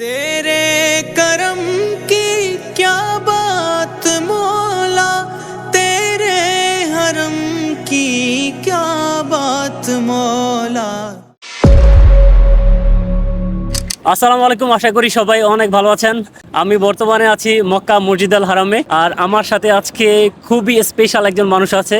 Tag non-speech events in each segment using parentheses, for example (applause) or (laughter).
Te আসসালামু আলাইকুম, আশা করি সবাই অনেক ভালো আছেন। আমি বর্তমানে আছি মক্কা মসজিদ আল হারামে, আর আমার সাথে আজকে খুবই স্পেশাল একজন মানুষ আছে।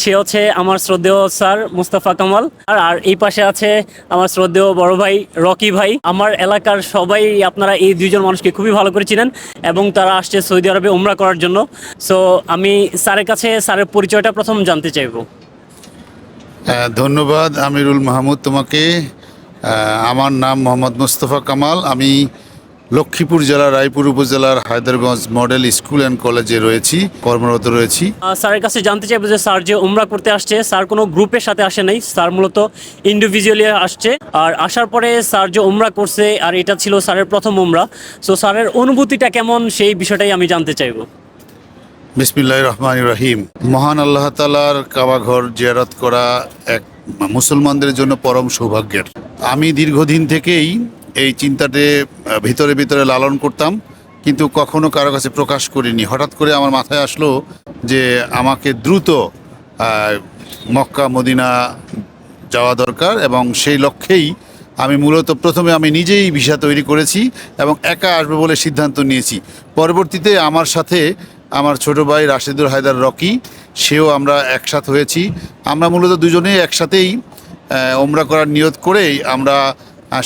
সে হচ্ছে আমার শ্রদ্ধেয় স্যার মুস্তাফা কামাল, আর আর এই পাশে আছে আমার শ্রদ্ধেয় বড় ভাই রকি ভাই। আমার এলাকার সবাই আপনারা এই দুইজন মানুষকে খুবই ভালো করে চিনেন, এবং তারা আসছে সৌদি আরবে উমরা করার জন্য। সো আমি স্যারের কাছে স্যারের পরিচয়টা প্রথম জানতে চাইব। ধন্যবাদ আমিরুল মাহমুদ তোমাকে। আমার নাম মোহাম্মদ মুস্তফা কামাল। আমি লক্ষ্মীপুর জেলার রায়পুর উপজেলার হায়দ্রারগঞ্জ মডেল স্কুল অ্যান্ড কলেজে রয়েছি কর্মরত রয়েছি। স্যারের কাছে জানতে চাইব যে স্যার যে উমরা করতে আসছে স্যার কোনো গ্রুপের সাথে আসে নাই স্যার মূলত ইন্ডিভিজুয়ালি আসছে। আর আসার পরে স্যার যে উমরা করছে আর এটা ছিল স্যারের প্রথম উমরা। সো স্যারের অনুভূতিটা কেমন সেই বিষয়টাই আমি জানতে চাইব। বিসমিল্লাহ রহমান রহিম। মহান আল্লাহ তালার কাবাঘর জিয়ারত করা এক মুসলমানদের জন্য পরম সৌভাগ্যের। আমি দীর্ঘদিন থেকেই এই চিন্তাতে ভিতরে ভিতরে লালন করতাম, কিন্তু কখনো কারও কাছে প্রকাশ করিনি। হঠাৎ করে আমার মাথায় আসলো যে আমাকে দ্রুত মক্কা, মদিনা যাওয়া দরকার এবং সেই লক্ষ্যেই আমি মূলত প্রথমে আমি নিজেই ভিসা তৈরি করেছি এবং একা আসবে বলে সিদ্ধান্ত নিয়েছি। পরবর্তীতে আমার সাথে আমার ছোট ভাই রাশেদুল হায়দার রকি সেও আমরা একসাথ হয়েছি। আমরা মূলত দুজনেই একসাথেই ওমরা করার নিয়ত করেই আমরা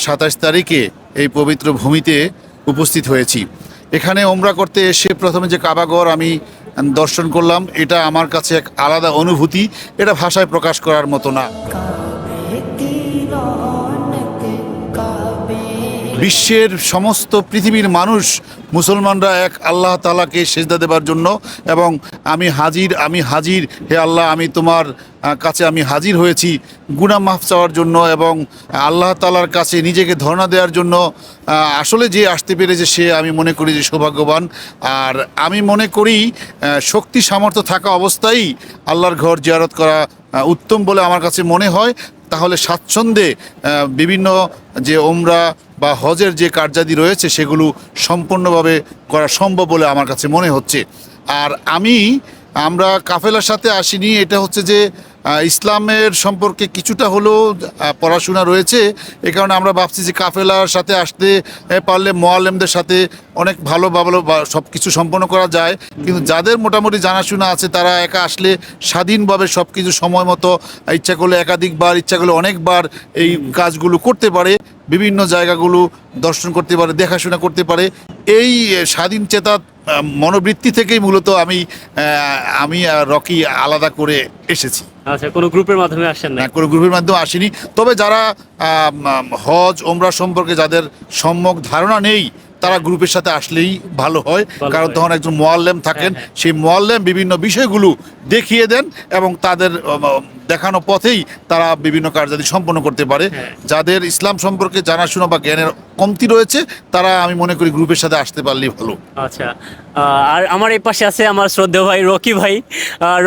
সাতাশ তারিখে এই পবিত্র ভূমিতে উপস্থিত হয়েছি। এখানে ওমরা করতে এসে প্রথমে যে কাবাগড় আমি দর্শন করলাম, এটা আমার কাছে এক আলাদা অনুভূতি, এটা ভাষায় প্রকাশ করার মতো না। বিশ্বের সমস্ত পৃথিবীর মানুষ, মুসলমানরা এক আল্লাহ তালাকে সেজদা দেবার জন্য এবং আমি হাজির আমি হাজির, হে আল্লাহ, আমি তোমার কাছে আমি হাজির হয়েছি গুনাহ মাফ চাওয়ার জন্য এবং আল্লাহ তালার কাছে নিজেকে ধর্ণা দেওয়ার জন্য। আসলে যে আসতে পেরেছে সে, আমি মনে করি যে সৌভাগ্যবান। আর আমি মনে করি শক্তি সামর্থ্য থাকা অবস্থায় আল্লাহর ঘর জিয়ারত করা উত্তম বলে আমার কাছে মনে হয়। তাহলে স্বাচ্ছন্দ্যে বিভিন্ন যে ওমরা বা হজের যে কার্যাদি রয়েছে সেগুলো সম্পূর্ণভাবে করা সম্ভব বলে আমার কাছে মনে হচ্ছে। আর আমি, আমরা কাফেলার সাথে আসিনি, এটা হচ্ছে যে ইসলামের সম্পর্কে কিছুটা হলেও পড়াশোনা রয়েছে। এ কারণে আমরা ভাবছি যে কাফেলার সাথে আসতে পারলে মোয়াল্লেমদের সাথে অনেক ভালো ভালো সব কিছু সম্পন্ন করা যায়। কিন্তু যাদের মোটামুটি জানাশোনা আছে তারা একা আসলে স্বাধীনভাবে সব কিছু সময় মতো ইচ্ছা করলে একাধিকবার ইচ্ছা করলে অনেকবার এই কাজগুলো করতে পারে বিভিন্ন জায়গাগুলো দর্শন করতে পারে দেখাশোনা করতে পারে। এই স্বাধীন চেতা মনোবৃত্তি থেকেই মূলত আমি আমি রকি আলাদা করে এসেছি। আচ্ছা কোনো গ্রুপের মাধ্যমে আসেন না কোনো গ্রুপের মাধ্যমে আসিনি। তবে যারা হজ ওমরা সম্পর্কে যাদের সম্যক ধারণা নেই তারা গ্রুপের সাথে আসলেই ভালো হয়। কারণ তখন একজন মোয়াল্লেম থাকেন হ্যাঁ, হ্যাঁ। সেই মোয়াল্লেম বিভিন্ন বিষয়গুলো দেখিয়ে দেন এবং তাদের দেখানো পথেই তারা বিভিন্ন কার্যাদি সম্পন্ন করতে পারে। হ্যাঁ। যাদের ইসলাম সম্পর্কে জানাশোনা বা জ্ঞানের কমতি রয়েছে তারা আমি মনে করি গ্রুপের সাথে আসতে পারলেই ভালো। আচ্ছা। আর আমার এই পাশে আছে আমার শ্রদ্ধেয় ভাই রকি ভাই।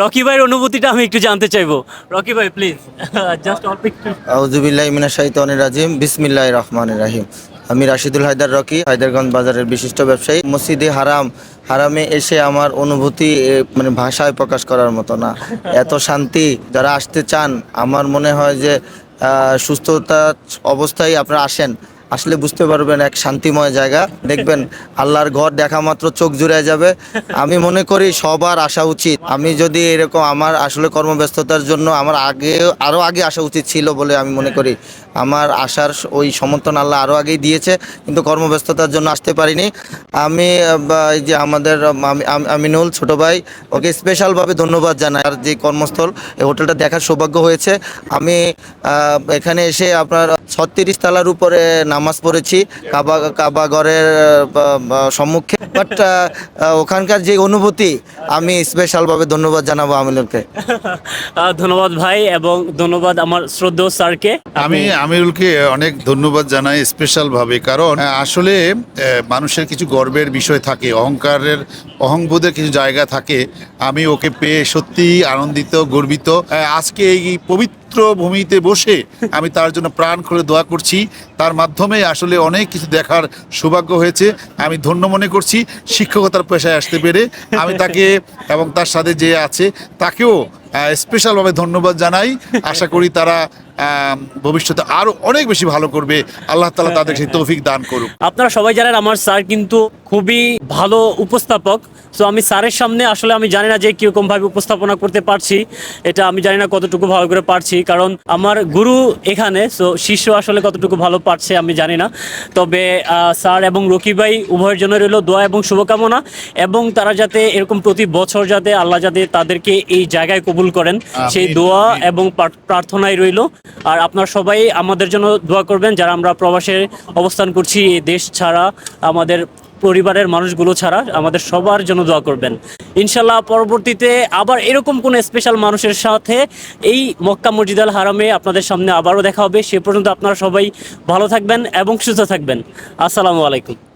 রকি ভাইয়ের অনুভূতিটা আমি একটু জানতে চাইব। রকি ভাই প্লিজ জাস্ট (laughs) অল্প একটু আউজুবিল্লাহ মিনা শাহিতানির রাজিম। বিসমিল্লাহ রহমানির রাহিম। আমি রাশিদুল হায়দার রকি, হায়দারগঞ্জ বাজারের বিশিষ্ট ব্যবসায়ী। মসজিদে হারাম, হারামে এসে আমার অনুভূতি মানে ভাষায় প্রকাশ করার মতো না। এত শান্তি যারা আসতে চান, আমার মনে হয় যে সুস্থতা অবস্থায় আপনারা আসেন। আসলে বুঝতে পারবেন এক শান্তিময় জায়গা। দেখবেন আল্লাহর ঘর দেখা মাত্র চোখ জুড়ে যাবে। আমি মনে করি সবার আসা উচিত। আমি যদি এরকম আমার আসলে কর্মব্যস্ততার জন্য আমার আগে আরও আগে আসা উচিত ছিল বলে আমি মনে করি। আমার আসার ওই সমর্থন আল্লাহ আরও আগেই দিয়েছে কিন্তু কর্মব্যস্ততার জন্য আসতে পারিনি। আমি এই যে আমাদের আম, আমি- আমি- আমিনুল ছোট ভাই ওকে স্পেশালভাবে ধন্যবাদ জানাই। আর যে কর্মস্থল এই হোটেলটা দেখার সৌভাগ্য হয়েছে। আমি এখানে এসে আপনার ছত্রিশ তালার উপরে নামাজ পড়েছি কাবা কাবাগরের সম্মুখে। বাট ওখানকার যে অনুভূতি আমি স্পেশালভাবে ধন্যবাদ জানাব আমিনুলকে ধন্যবাদ ভাই এবং ধন্যবাদ আমার শ্রদ্ধেয় স্যারকে। আমি আমিরুলকে অনেক ধন্যবাদ জানাই স্পেশালভাবে কারণ আসলে মানুষের কিছু গর্বের বিষয় থাকে অহংকারের অহংবোধের কিছু জায়গা থাকে। আমি ওকে পেয়ে সত্যি আনন্দিত গর্বিত। আজকে এই পবিত্র পবিত্র ভূমিতে বসে আমি তার জন্য প্রাণ খুলে দোয়া করছি। তার মাধ্যমে আসলে অনেক কিছু দেখার সৌভাগ্য হয়েছে। আমি ধন্য মনে করছি, শিক্ষকতার পেশায় আসতে পেরে। আমি তাকে এবং তার সাথে যে আছে, তাকেও স্পেশালভাবে ধন্যবাদ জানাই। আশা করি তারা ভবিষ্যতে আরও অনেক বেশি ভালো করবে। আল্লাহ তালা তাদের সেই তৌফিক দান করুক। আপনারা সবাই জানেন আমার স্যার কিন্তু খুবই ভালো উপস্থাপক। তো আমি স্যারের সামনে আসলে আমি জানি না যে কীরকম ভাবে উপস্থাপনা করতে পারছি। এটা আমি জানি না কতটুকু ভালো করে পারছি। কারণ আমার গুরু এখানে সো শিষ্য আসলে কতটুকু ভালো পারছে আমি জানি না। তবে স্যার এবং রকি ভাই উভয়ের জন্য রইল দোয়া এবং শুভকামনা। এবং তারা যাতে এরকম প্রতি বছর যাতে আল্লাহ যাতে তাদেরকে এই জায়গায় কবুল করেন। সেই দোয়া এবং প্রার্থনাই প্রার্থনায় রইল। আর আপনারা সবাই আমাদের জন্য দোয়া করবেন যারা আমরা প্রবাসে অবস্থান করছি এই দেশ ছাড়া আমাদের পরিবারের মানুষগুলো ছাড়া আমাদের সবার জন্য দোয়া করবেন। ইনশাল্লাহ পরবর্তীতে আবার এরকম কোন স্পেশাল মানুষের সাথে এই মক্কা মসজিদ আল হারামে আপনাদের সামনে আবারও দেখা হবে। সে পর্যন্ত আপনারা সবাই ভালো থাকবেন এবং সুস্থ থাকবেন। আসসালামু আলাইকুম।